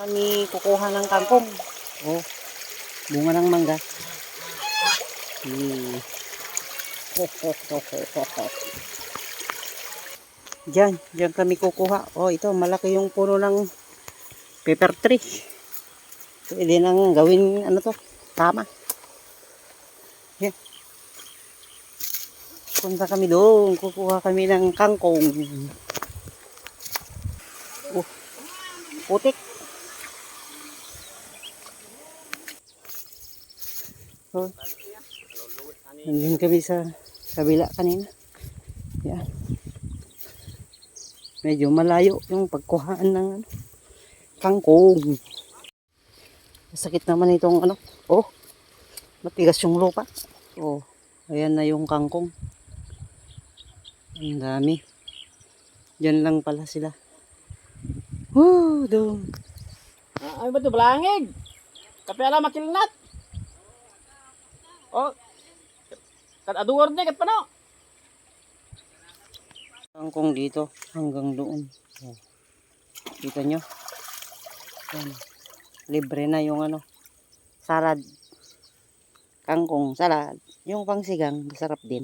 Kami kukuha ng kangkong. Oh, bunga ng mangga. Hmm. Diyan, diyan kami kukuha. Oh, ito, malaki yung puno ng pepper tree. Pwede nang gawin, ano to, tama. Yan. Punta kami doon, kukuha kami ng kangkong. Oh, putik. Oh. Nandun kami sa kabila kanina. Yan. Medyo malayo yung pagkuhaan ng ano, kangkong. Masakit naman itong ano. Oh, matigas yung lupa. Oh, ayan na yung kangkong. Ang dami. Diyan lang pala sila. Woo, doon. Ah, ay ba ito? Balangig! Kape alam makilinat! Oh, kat aduwar na kat pano. Kangkong dito hanggang doon. Oh. Kita nyo? Yan. Libre na yung ano. Salad. Kangkong salad. Yung pangsigang masarap din.